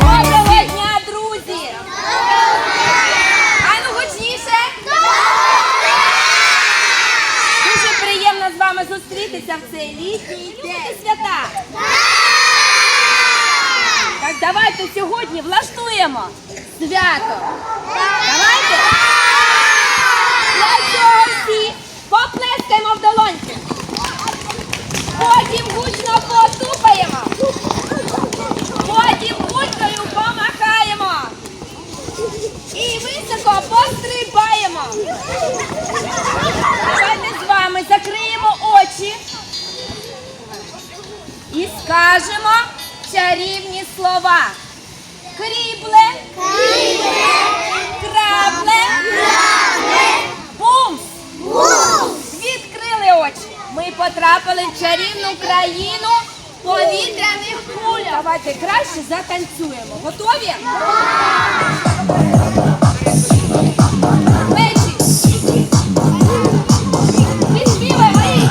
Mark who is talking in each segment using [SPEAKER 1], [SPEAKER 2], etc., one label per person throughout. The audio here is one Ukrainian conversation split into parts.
[SPEAKER 1] Доброго дня, друзі! А ну гучніше! Дуже приємно з вами зустрітися в цей літній день свята. Давайте сьогодні влаштуємо свято. Давайте. Для цього всі поплескаємо в долоньки. Потім гучно потупаємо. Потім кулькою помахаємо. І високо пострибаємо. Давайте з вами закриємо очі і скажемо чарівні слова. Крібле, крабле, потрапили в чарівну країну повітряних куль. Давайте краще затанцюємо. Готові? Плечі. Відспіваємо їх.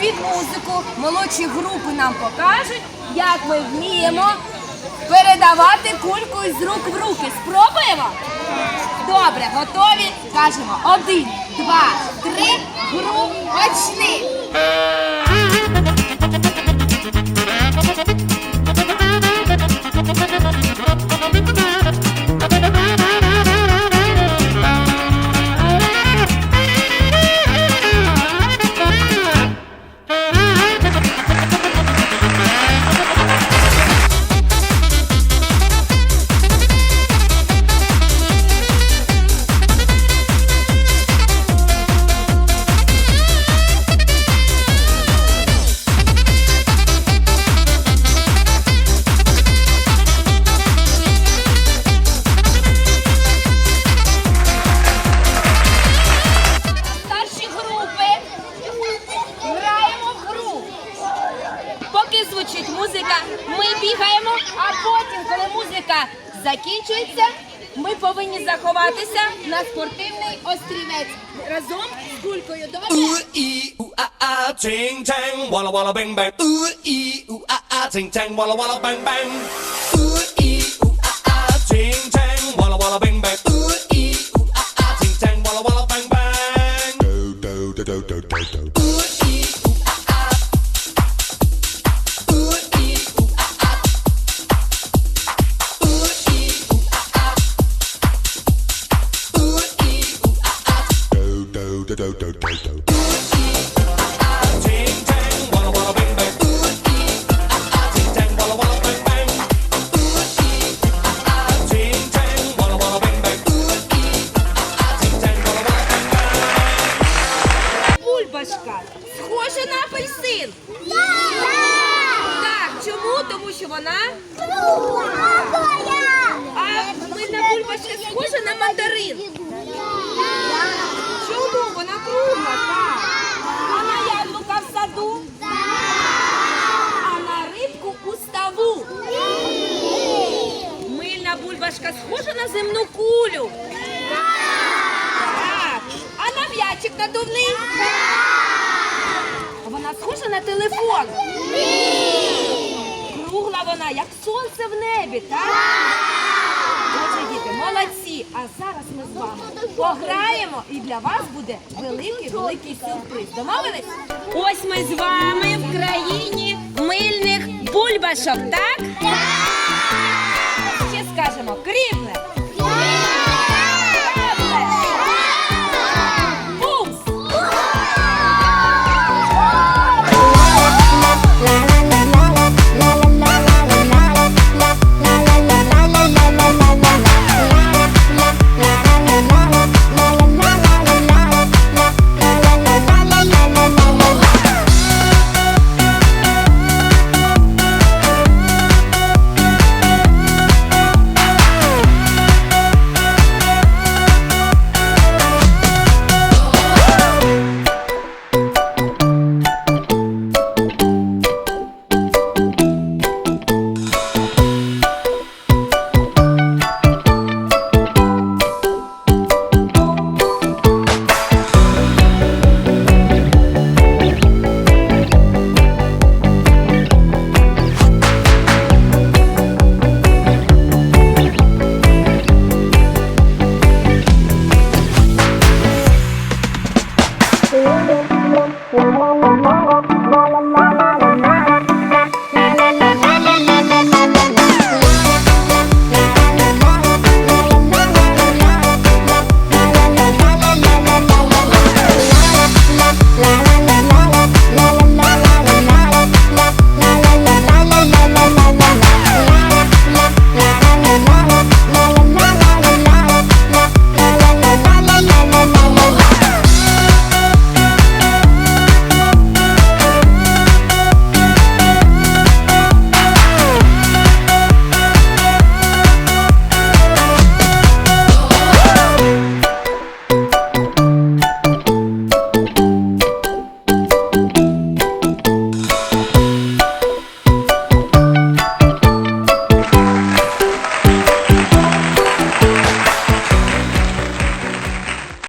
[SPEAKER 1] під музику молодші групи нам покажуть, як ми вміємо передавати кульку із рук в руки. Спробуємо? Добре, готові? Кажемо один, два, три, гру, почни. Закінчується, ми повинні заховатися на спортивний острівець. Разом з кулькою.
[SPEAKER 2] Walla
[SPEAKER 1] Бульбашка схожа на апельсин. Так, чому? Тому що вона. А мильна бульбашка схожа на мандарин. Чому? Так. А на яблука в саду? А на рибку у ставу. Мильна бульбашка схожа на земну кулю. Так. А на м'ячик надувний? Вона схожа на телефон. кругла вона, як сонце в небі, так? А зараз ми з вами пограємо, і для вас буде великий великий сюрприз. Домовились? Ось ми з вами в країні мильних бульбашок, так? Так!